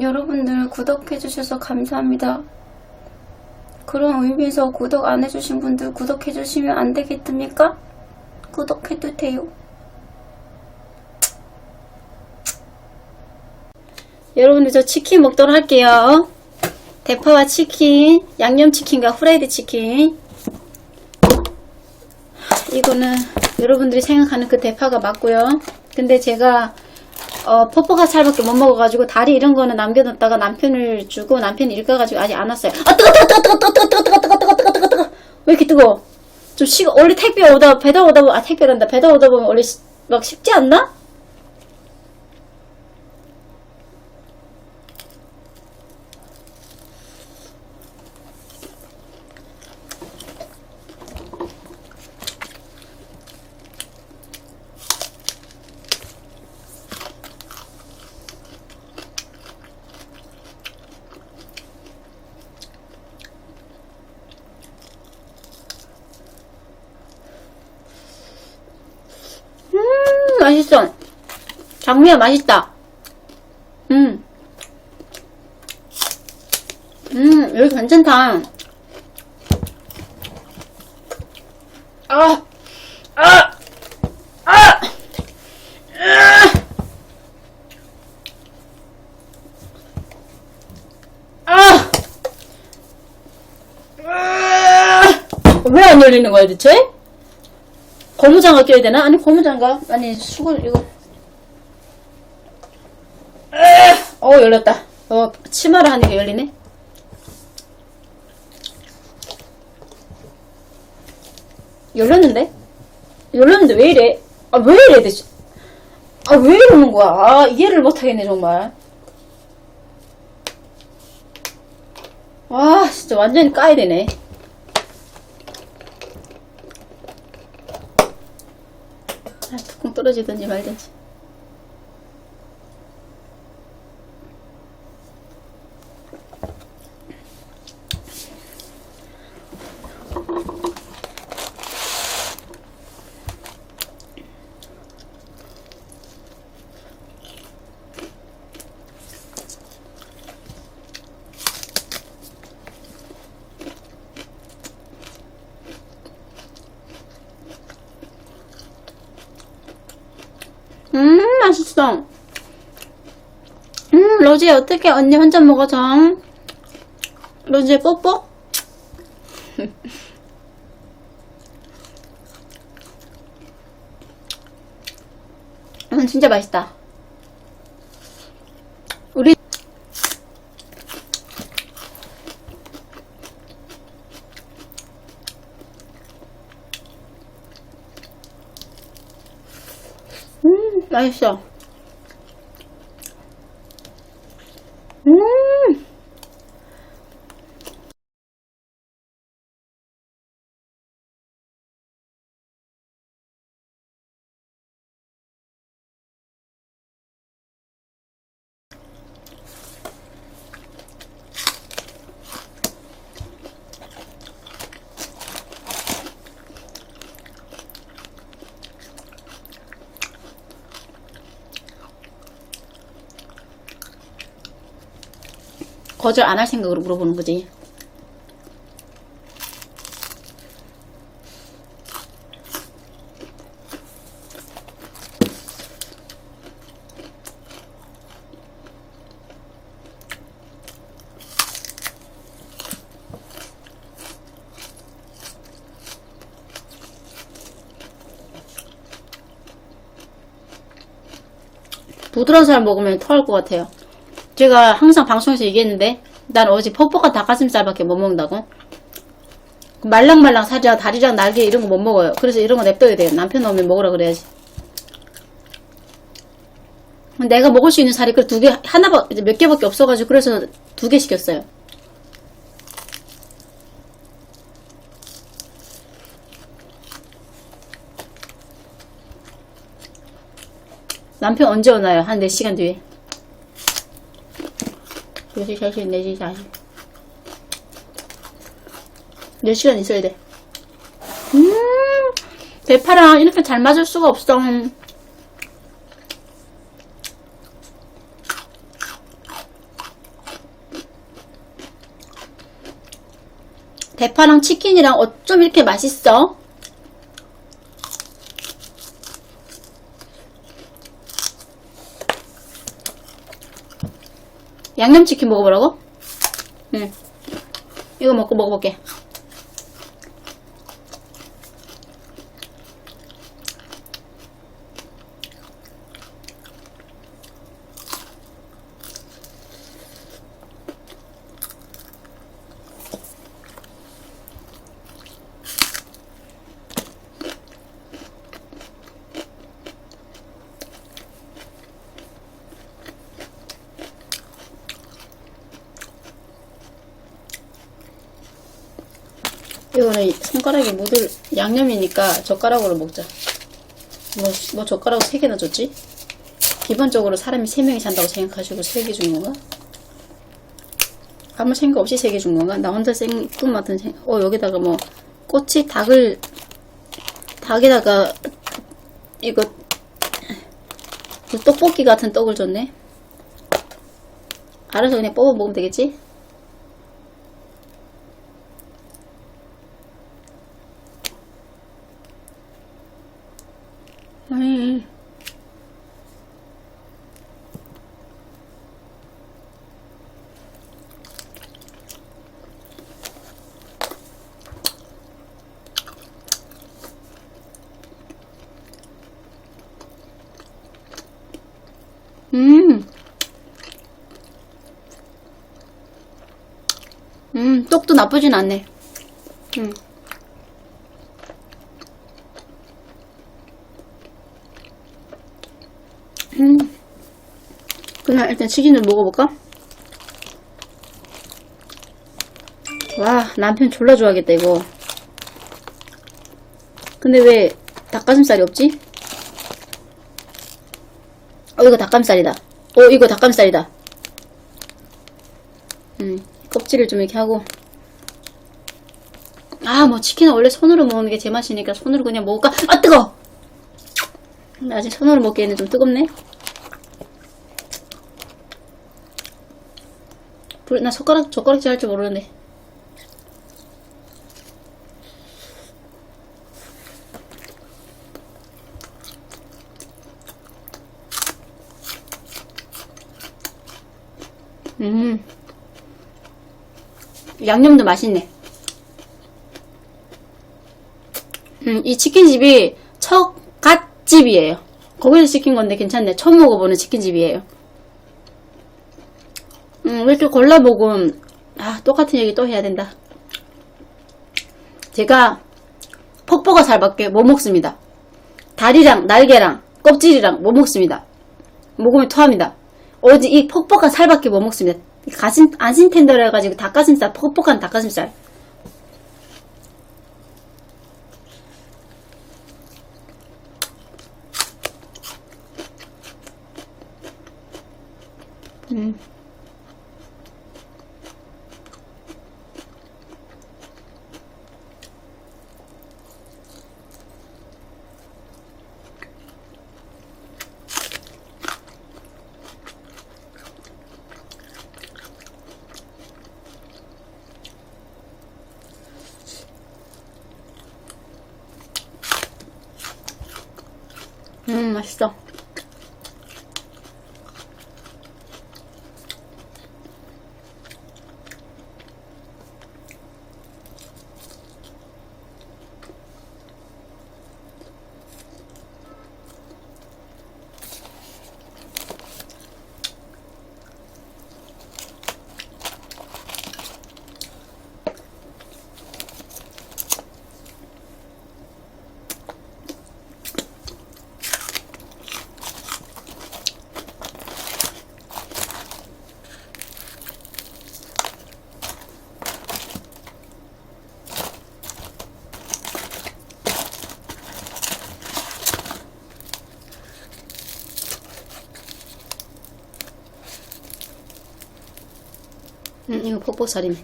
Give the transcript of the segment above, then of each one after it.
여러분들 구독해주셔서 감사합니다. 그런 의미에서 구독 안 해주신 분들 구독해주시면 안 되겠습니까? 구독해도 돼요. 여러분들 저 치킨 먹도록 할게요. 대파와 치킨, 양념치킨과 후라이드 치킨. 이거는 여러분들이 생각하는 그 대파가 맞고요. 근데 제가 어, 포포가 살밖에 못 먹어가지고 다리 이런 거는 남겨뒀다가 남편을 주고 남편이 일 가가지고 아직 안 왔어요. 아 뜨거 뜨거 뜨거 뜨거 뜨거 뜨거 뜨거 뜨거 뜨거 뜨거 뜨거 왜 이렇게 뜨거? 좀 식, 원래 택배 오다 배달 오다 보면 아 택배란다 배달 오다 보면 원래 시- 막 식지 않나? 음 맛있어. 장미야 맛있다. 음. 음 여기 괜찮다. 아, 아, 아, 아, 아. 왜안 열리는 거야 대체? 고무장갑 껴야 되나? 아니 고무장갑 아니 수건 이거 에! 어 열렸다 어 치마를 하니까 열리네 열렸는데? 열렸는데 왜 이래? 아 왜 이래 대체 아왜 이러는 거야 아 이해를 못하겠네 정말 와 진짜 완전히 까야 되네 아, 뚜껑 떨어지든지 말든지. 음, 맛있어. 음, 로지 어떻게 언니 혼자 먹어줘? 로지 뽀뽀? 음, 진짜 맛있다. 우리 음, 맛있어. 음. 거절 안 할 생각으로 물어보는 거지. 부드러운 살 먹으면 토할 것 같아요. 제가 항상 방송에서 얘기했는데 난 어제 퍽퍽한 닭가슴살밖에 못 먹는다고. 말랑말랑 살이랑 다리랑 날개 이런 거 못 먹어요. 그래서 이런 거 냅둬야 돼요. 남편 오면 먹으라 그래야지. 내가 먹을 수 있는 살이 그 두개 하나 몇 개밖에 없어가지고 그래서 두 개 시켰어요. 남편 언제 오나요? 한 4시간 뒤에 4시, 3시, 4시, 4시. 4시간 있어야 돼. 음, 대파랑 이렇게 잘 맞을 수가 없어. 음. 대파랑 치킨이랑 어쩜 이렇게 맛있어? 양념치킨 먹어보라고? 응. 이거 먹고 먹어볼게. 이거는 손가락에 묻을 양념이니까 젓가락으로 먹자. 뭐, 뭐 젓가락 3개나 줬지? 기본적으로 사람이 3명이 산다고 생각하시고 3개 준 건가? 아무 생각 없이 3개 준 건가? 나 혼자 생뚱맞은 생각, 어, 여기다가 뭐, 꼬치 닭을, 닭에다가, 이거, 그 떡볶이 같은 떡을 줬네? 알아서 그냥 뽑아 먹으면 되겠지? 아니. 음. 음, 떡도 나쁘진 않네. 음. 음. 그냥 일단 치킨을 먹어볼까? 와, 남편 졸라 좋아하겠다, 이거. 근데 왜 닭가슴살이 없지? 어, 이거 닭가슴살이다. 어, 이거 닭가슴살이다. 음, 껍질을 좀 이렇게 하고. 아, 뭐, 치킨은 원래 손으로 먹는 게 제맛이니까 손으로 그냥 먹을까? 아, 뜨거! 아직 손으로 먹기에는 좀 뜨겁네. 불, 나 젓가락, 젓가락질 할 줄 모르는데. 음. 양념도 맛있네. 음, 이 치킨집이 척갓집이에요. 거기서 시킨 건데 괜찮네. 처음 먹어보는 치킨집이에요. 음, 이렇게 골라보고, 아, 똑같은 얘기 또 해야 된다. 제가 퍽퍽어 살밖에 못 먹습니다. 다리랑 날개랑 껍질이랑 못 먹습니다. 먹으면 토합니다. 오로지 이 퍽퍽한 살밖에 못 먹습니다. 가슴, 안심 텐더라 해가지고 닭가슴살, 퍽퍽한 닭가슴살. 음. 음, 맛있어. 음, 이거 퍽퍽살이네.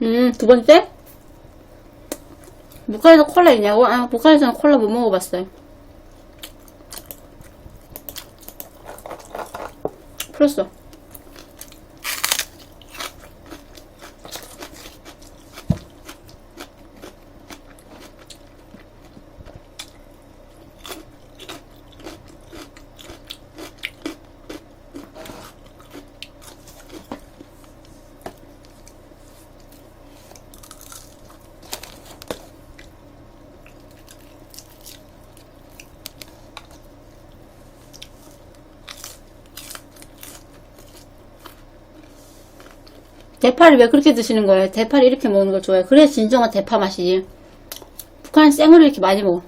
음, 두 번째? 북한에서 콜라 있냐고? 아, 북한에서는 콜라 못 먹어봤어요. 풀었어. 대파를 왜 그렇게 드시는 거예요? 대파를 이렇게 먹는 걸 좋아해요. 그래야 진정한 대파 맛이지. 북한은 생으로 이렇게 많이 먹어.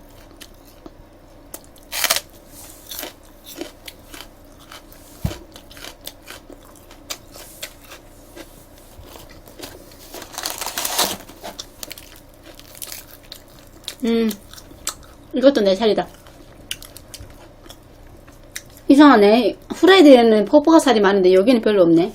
음, 이것도 내 살이다. 이상하네. 후라이드에는 퍼퍼가 살이 많은데 여기는 별로 없네.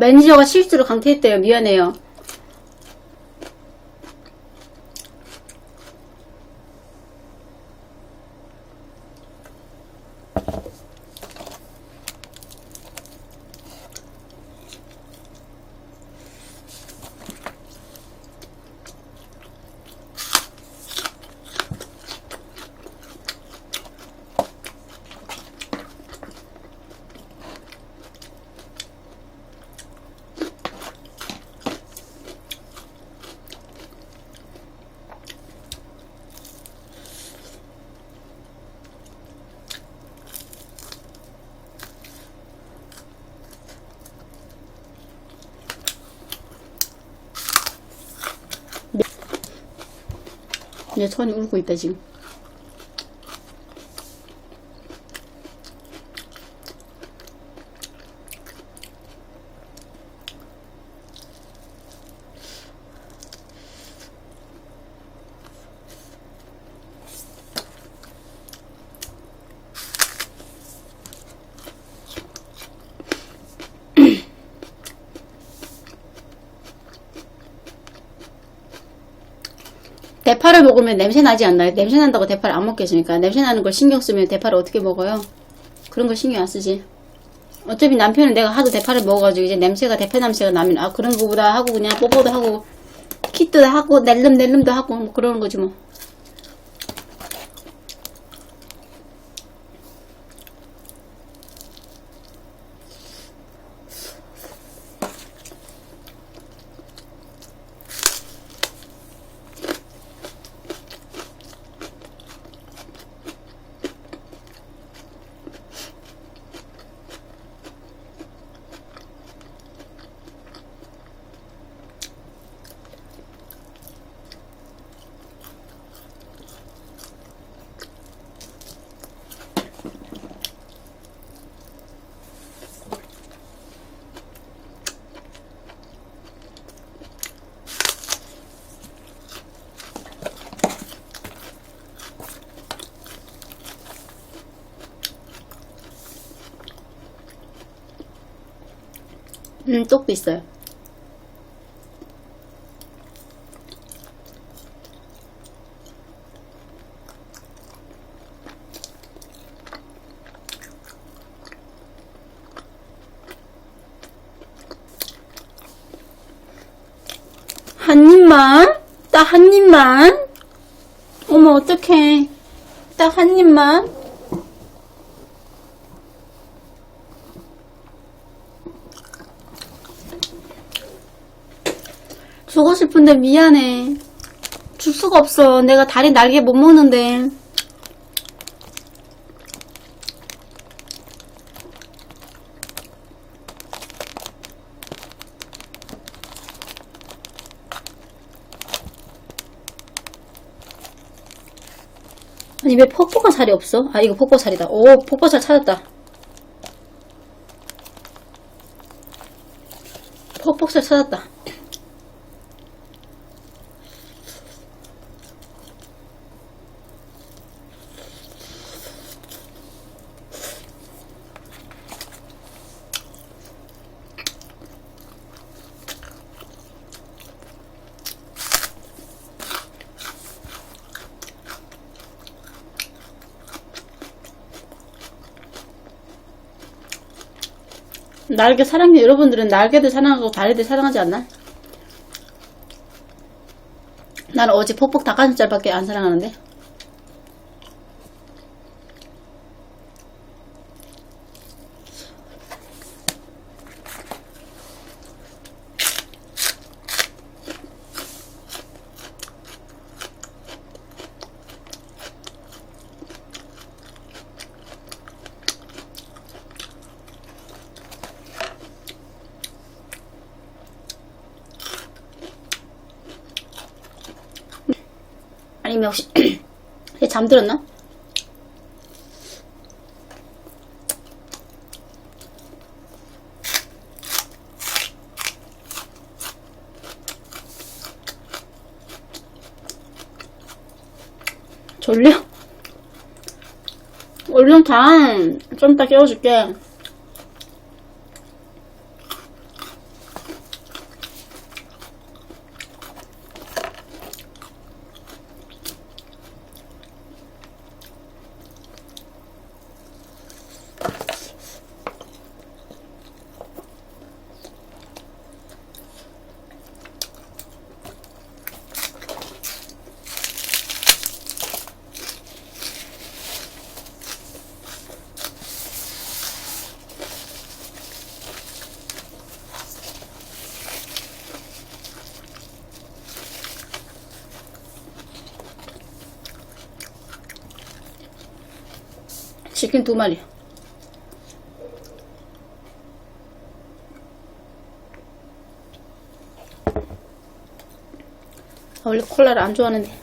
매니저가 실수로 강퇴했대요. 미안해요. 이제 천이 울고 있다 지금. 먹으면 냄새 나지 않나요? 냄새 난다고 대파를 안 먹겠습니까? 냄새 나는 걸 신경 쓰면 대파를 어떻게 먹어요? 그런 거 신경 안 쓰지. 어차피 남편은 내가 하도 대파를 먹어가지고 이제 냄새가 대파 냄새가 나면 아 그런 거보다 하고 그냥 뽀뽀도 하고 키도 하고 낼름 낼름도 하고 뭐 그러는 거지 뭐. 음, 떡도 있어요. 한 입만? 딱 한 입만? 어머, 어떡해. 딱 한 입만? 주고 싶은데 미안해. 줄 수가 없어. 내가 다리 날개 못 먹는데. 아니 왜 폭포가 살이 없어? 아 이거 폭포 살이다. 오 폭포 살 찾았다. 폭포살 찾았다. 날개 사랑해 여러분들은 날개들 사랑하고 다리들 사랑하지 않나? 나는 어제 폭폭 닭가슴살밖에 안 사랑하는데 아니면 혹시 얘 잠들었나? 졸려? 얼른 가. 좀 이따 깨워줄게. 치킨 두 마리. 아, 원래 콜라를 안 좋아하는데.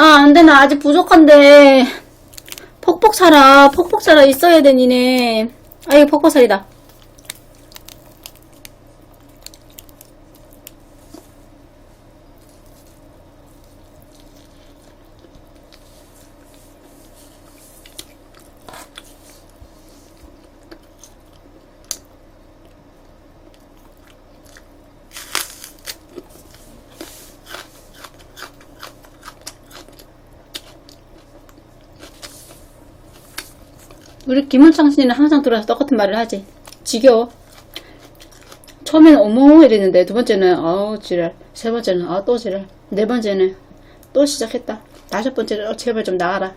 아, 안 돼. 나 아직 부족한데. 폭폭 살아. 폭폭 살아. 있어야 돼, 니네. 아, 이거 폭폭 살이다. 우리 김은창 씨는 항상 들어와서 똑같은 말을 하지. 지겨워. 처음에는 어머 이랬는데 두 번째는 아우 지랄. 세 번째는 아 또 지랄. 네 번째는 또 시작했다. 다섯 번째는 어, 제발 좀 나가라.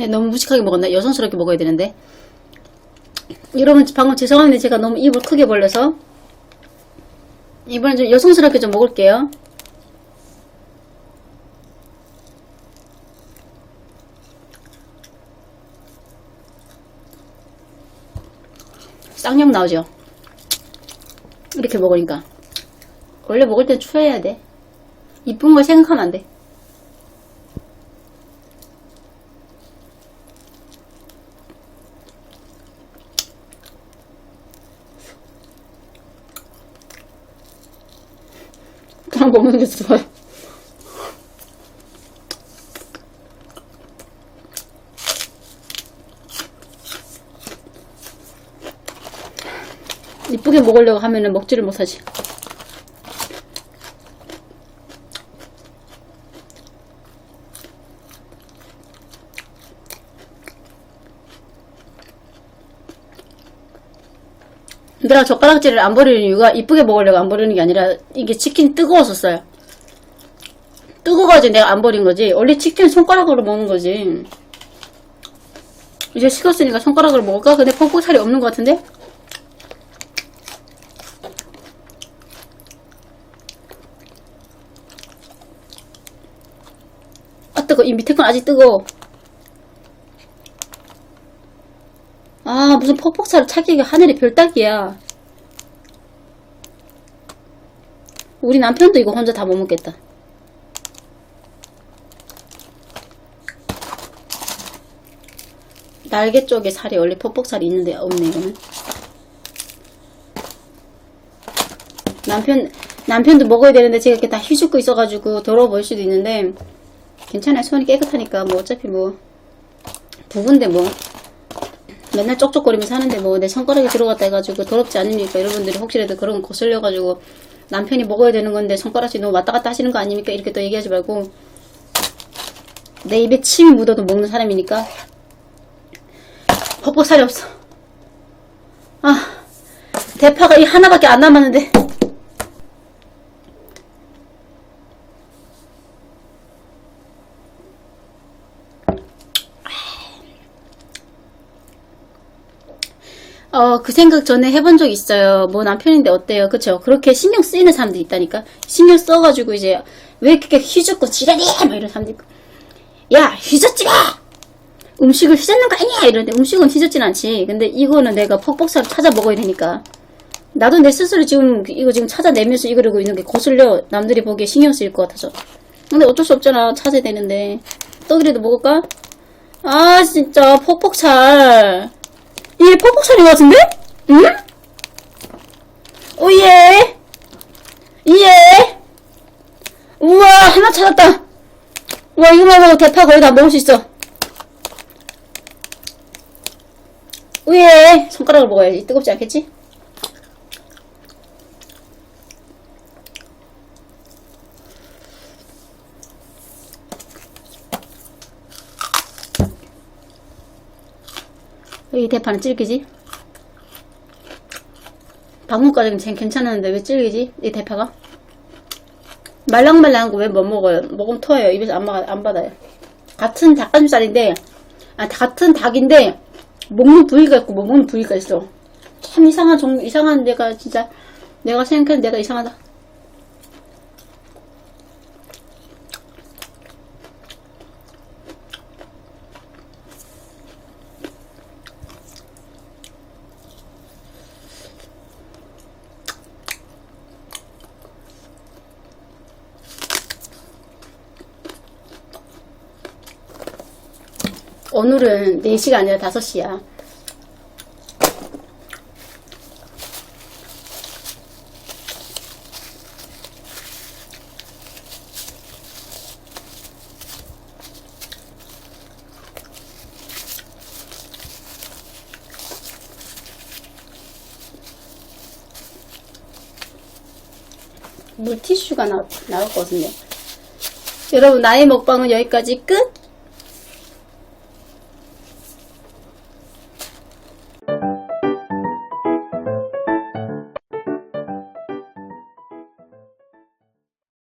네, 너무 무식하게 먹었나? 여성스럽게 먹어야 되는데. 여러분 방금 죄송한데 제가 너무 입을 크게 벌려서 이번엔 좀 여성스럽게 좀 먹을게요. 쌍욕 나오죠? 이렇게 먹으니까. 원래 먹을 땐 추해야 돼. 이쁜 걸 생각하면 안 돼. 그냥 먹는 게 좋아요. 이쁘게 먹으려고 하면은 먹지를 못하지. 얘들아 젓가락질을 안 버리는 이유가 이쁘게 먹으려고 안 버리는 게 아니라 이게 치킨 뜨거웠었어요. 뜨거워가지고 내가 안 버린 거지. 원래 치킨 손가락으로 먹는 거지. 이제 식었으니까 손가락으로 먹을까? 근데 퍽퍽살이 없는 것 같은데? 아 뜨거. 이 밑에 건 아직 뜨거워. 아 무슨 퍽퍽살 차기가 하늘의 별따기야. 우리 남편도 이거 혼자 다 못 먹겠다. 날개 쪽에 살이 원래 퍽퍽살이 있는데 없네 이거는. 남편 남편도 먹어야 되는데 제가 이렇게 다 휘젓고 있어가지고 더러워 보일 수도 있는데 괜찮아요 손이 깨끗하니까 뭐 어차피 뭐 부부인데 뭐 맨날 쪽쪽거리면서 하는데 뭐 내 손가락에 들어갔다 해가지고 더럽지 않습니까 여러분들이 혹시라도 그런 거 거슬려가지고 남편이 먹어야 되는 건데 손가락이 너무 왔다 갔다 하시는 거 아닙니까? 이렇게 또 얘기하지 말고 내 입에 침이 묻어도 먹는 사람이니까. 퍽퍽살이 없어. 아 대파가 이 하나밖에 안 남았는데 어, 그 생각 전에 해본 적 있어요. 뭐 남편인데 어때요? 그쵸? 그렇게 신경 쓰이는 사람들이 있다니까? 신경 써가지고 이제, 왜 이렇게 휘젓고 지랄이! 막 이런 사람들 있고. 야, 휘젓지 마! 음식을 휘젓는 거 아니야! 이러는데 음식은 휘젓진 않지. 근데 이거는 내가 퍽퍽사로 찾아 먹어야 되니까. 나도 내 스스로 지금 이거 지금 찾아내면서 이러고 있는 게 거슬려. 남들이 보기에 신경 쓰일 것 같아서. 근데 어쩔 수 없잖아. 찾아야 되는데. 떡이라도 먹을까? 아, 진짜, 퍽퍽살. 이게 퍽퍽살인 것 같은데? 응? 오예! 예! 우와, 하나 찾았다! 우와, 이거만 먹고 대파 거의 다 먹을 수 있어. 우예! 손가락을 먹어야지. 뜨겁지 않겠지? 이 대파는 질기지? 방금까지는 쟤 괜찮았는데 왜 질기지? 이 대파가? 말랑말랑한 거 왜 못 먹어요? 먹으면 토해요. 입에서 안, 마- 안 받아요. 같은 닭가슴살인데, 아, 같은 닭인데, 먹는 부위가 있고 못 먹는 부위가 있어. 참 이상한 종, 이상한 데가 진짜, 내가 생각하는 내가 이상하다. 오늘은 4시가 아니라 5시야. 물티슈가 나, 나올 거거든요. 여러분, 나의 먹방은 여기까지 끝!